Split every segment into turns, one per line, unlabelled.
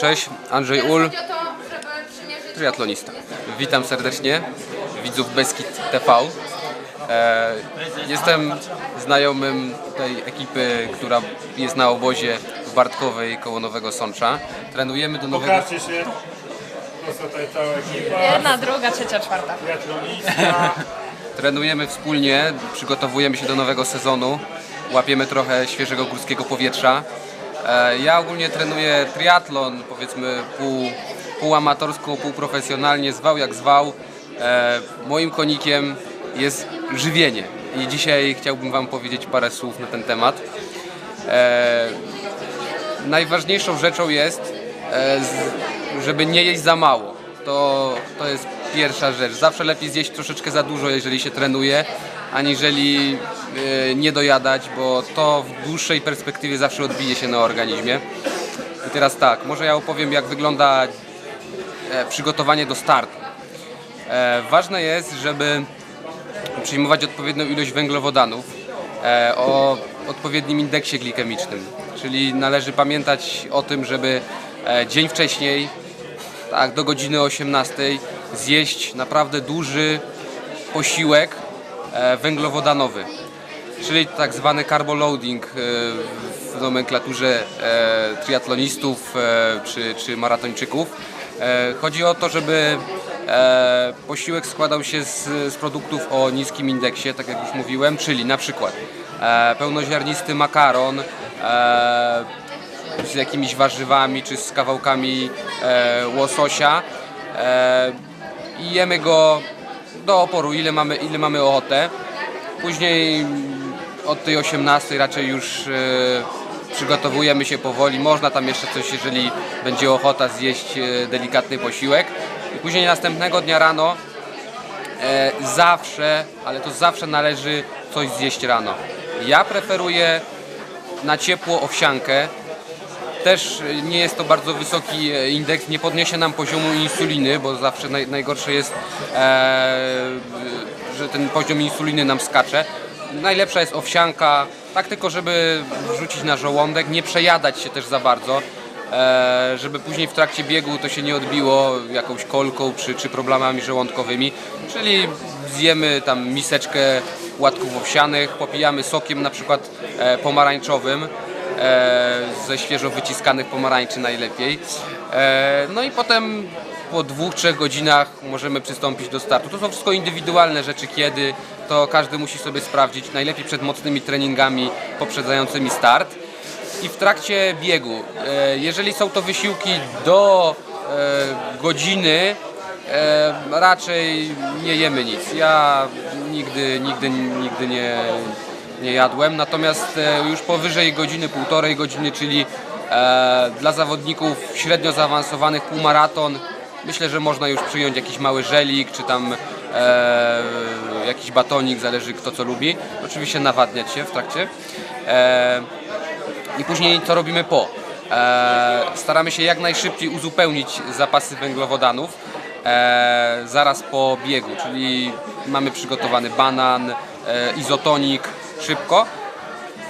Cześć, Andrzej Ul, triatlonista. Witam serdecznie widzów Beskid TV. E, jestem znajomym tej ekipy, która jest na obozie w Bartkowej koło Nowego Sącza. Trenujemy do Nowego
Pokażcie się. To jest tutaj cała ekipa.
Jedna, druga, trzecia, czwarta.
Triatlonista.
Trenujemy wspólnie, przygotowujemy się do nowego sezonu, łapiemy trochę świeżego górskiego powietrza. E, Ja ogólnie trenuję triatlon, powiedzmy pół, pół amatorsko, pół profesjonalnie, zwał jak zwał. E, Moim konikiem jest żywienie i dzisiaj chciałbym Wam powiedzieć parę słów na ten temat. E, najważniejszą rzeczą jest, żeby nie jeść za mało. To, to jest pierwsza rzecz. Zawsze lepiej zjeść troszeczkę za dużo, jeżeli się trenuje, aniżeli e, nie dojadać, bo to w dłuższej perspektywie zawsze odbije się na organizmie. I teraz tak, może ja opowiem, jak wygląda e, przygotowanie do startu. E, Ważne jest, żeby przyjmować odpowiednią ilość węglowodanów o odpowiednim indeksie glikemicznym. Czyli należy pamiętać o tym, żeby dzień wcześniej, tak do godziny 18 zjeść naprawdę duży posiłek e, węglowodanowy. Czyli tak zwany carboloading e, w nomenklaturze e, triatlonistów czy, czy maratończyków. Chodzi o to, żeby posiłek składał się z, z produktów o niskim indeksie, tak jak już mówiłem, czyli na przykład pełnoziarnisty makaron, z jakimiś warzywami czy z kawałkami e, łososia e, i jemy go do oporu, ile mamy, ile mamy ochotę. Później od tej 18 raczej już e, przygotowujemy się powoli. Można tam jeszcze coś, jeżeli będzie ochota zjeść e, delikatny posiłek. I później następnego dnia rano e, zawsze, ale to zawsze należy coś zjeść rano. Ja preferuję na ciepło owsiankę. Też nie jest to bardzo wysoki e, indeks, nie podniesie nam poziomu insuliny, bo zawsze naj, najgorsze jest, e, że ten poziom insuliny nam skacze. Najlepsza jest owsianka, tak tylko żeby wrzucić na żołądek, nie przejadać się też za bardzo, e, żeby później w trakcie biegu to się nie odbiło jakąś kolką czy, czy problemami żołądkowymi. Czyli zjemy tam miseczkę łatków owsianych, popijamy sokiem na przykład e, pomarańczowym ze świeżo wyciskanych pomarańczy najlepiej. E, no i potem po dwóch, trzech godzinach możemy przystąpić do startu. To są wszystko indywidualne rzeczy, kiedy to każdy musi sobie sprawdzić, najlepiej przed mocnymi treningami poprzedzającymi start. I w trakcie biegu, e, jeżeli są to wysiłki do e, godziny, e, raczej nie jemy nic. Ja nigdy, nigdy, nigdy nie, nie jadłem, natomiast e, już powyżej godziny, półtorej godziny, czyli e, dla zawodników średnio zaawansowanych półmaraton, myślę, że można już przyjąć jakiś mały żelik, czy tam e, jakiś batonik, zależy kto co lubi. Oczywiście nawadniać się w trakcie. I później co robimy po? Staramy się jak najszybciej uzupełnić zapasy węglowodanów zaraz po biegu, czyli mamy przygotowany banan, izotonik, szybko.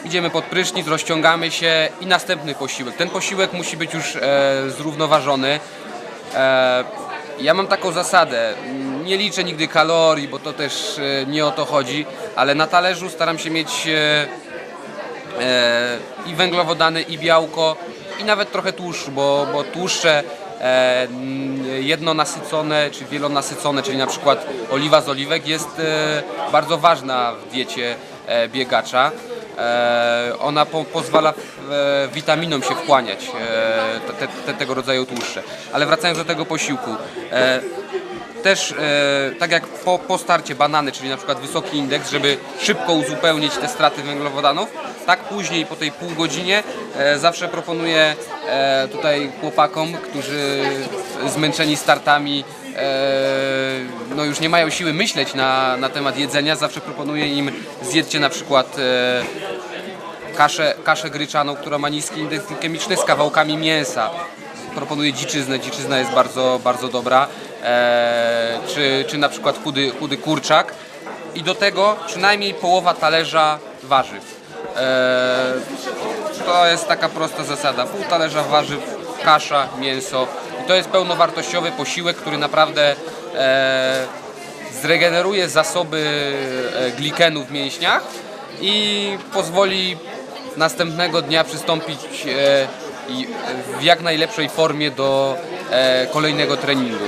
Idziemy pod prysznic, rozciągamy się i następny posiłek. Ten posiłek musi być już e, zrównoważony. E, ja mam taką zasadę, nie liczę nigdy kalorii, bo to też e, nie o to chodzi, ale na talerzu staram się mieć e, e, i węglowodany, i białko, i nawet trochę tłuszczu, bo, bo tłuszcze e, jednonasycone czy wielonasycone, czyli na przykład oliwa z oliwek jest e, bardzo ważna w diecie biegacza. E, ona po, pozwala e, witaminom się wchłaniać, e, te, te, tego rodzaju tłuszcze. Ale wracając do tego posiłku, e, też e, tak jak po, po starcie banany, czyli na przykład wysoki indeks, żeby szybko uzupełnić te straty węglowodanów, tak później po tej pół godzinie e, zawsze proponuję e, tutaj chłopakom, którzy zmęczeni startami e, no już nie mają siły myśleć na, na temat jedzenia, zawsze proponuję im zjedzcie na przykład e, kaszę, kaszę gryczaną, która ma niski indeks glikemiczny z kawałkami mięsa. Proponuję dziczyznę, dziczyzna jest bardzo, bardzo dobra. E, czy, czy na przykład chudy, chudy kurczak. I do tego przynajmniej połowa talerza warzyw. E, to jest taka prosta zasada. Pół talerza warzyw kasza, mięso. To jest pełnowartościowy posiłek, który naprawdę e, zregeneruje zasoby e, glikenu w mięśniach i pozwoli następnego dnia przystąpić e, w jak najlepszej formie do e, kolejnego treningu.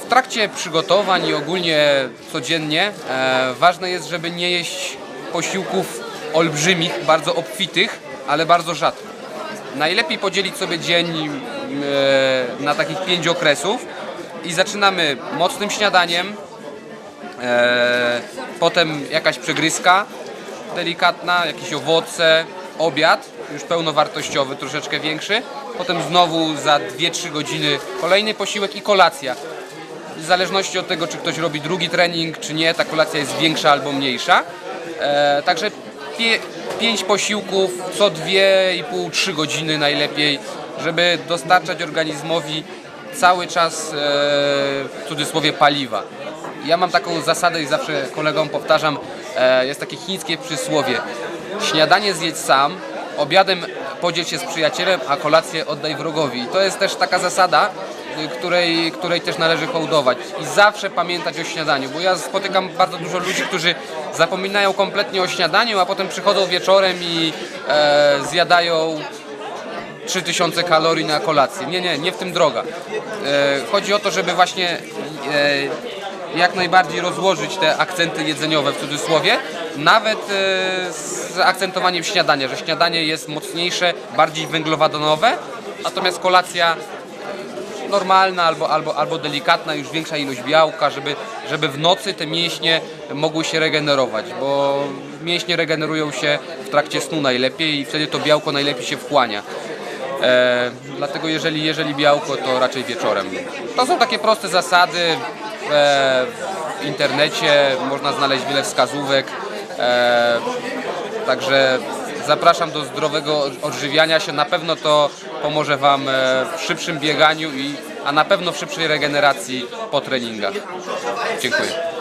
W trakcie przygotowań i ogólnie codziennie ważne jest, żeby nie jeść posiłków olbrzymich, bardzo obfitych, ale bardzo rzadko. Najlepiej podzielić sobie dzień e, na takich pięć okresów i zaczynamy mocnym śniadaniem, e, potem jakaś przegryzka delikatna, jakieś owoce, obiad już pełnowartościowy, troszeczkę większy, potem znowu za 2-3 godziny kolejny posiłek i kolacja. W zależności od tego, czy ktoś robi drugi trening, czy nie, ta kolacja jest większa albo mniejsza. E, także 5 posiłków co 2,5-3 godziny najlepiej, żeby dostarczać organizmowi cały czas e, w cudzysłowie paliwa. Ja mam taką zasadę i zawsze kolegom powtarzam, e, jest takie chińskie przysłowie. Śniadanie zjedz sam, obiadem podziel się z przyjacielem, a kolację oddaj wrogowi. I to jest też taka zasada, której, której też należy hołdować. I zawsze pamiętać o śniadaniu, bo ja spotykam bardzo dużo ludzi, którzy zapominają kompletnie o śniadaniu, a potem przychodzą wieczorem i e, zjadają 3000 kalorii na kolację. Nie, nie, nie w tym droga. E, chodzi o to, żeby właśnie e, jak najbardziej rozłożyć te akcenty jedzeniowe w cudzysłowie, nawet e, z akcentowaniem śniadania, że śniadanie jest mocniejsze, bardziej węglowodanowe, natomiast kolacja normalna albo, albo, albo delikatna, już większa ilość białka, żeby, żeby w nocy te mięśnie mogły się regenerować, bo mięśnie regenerują się w trakcie snu najlepiej i wtedy to białko najlepiej się wchłania. E, dlatego jeżeli, jeżeli białko, to raczej wieczorem. To są takie proste zasady. E, w internecie można znaleźć wiele wskazówek. E, także zapraszam do zdrowego odżywiania się. Na pewno to pomoże Wam e, w szybszym bieganiu, i, a na pewno w szybszej regeneracji po treningach. Dziękuję.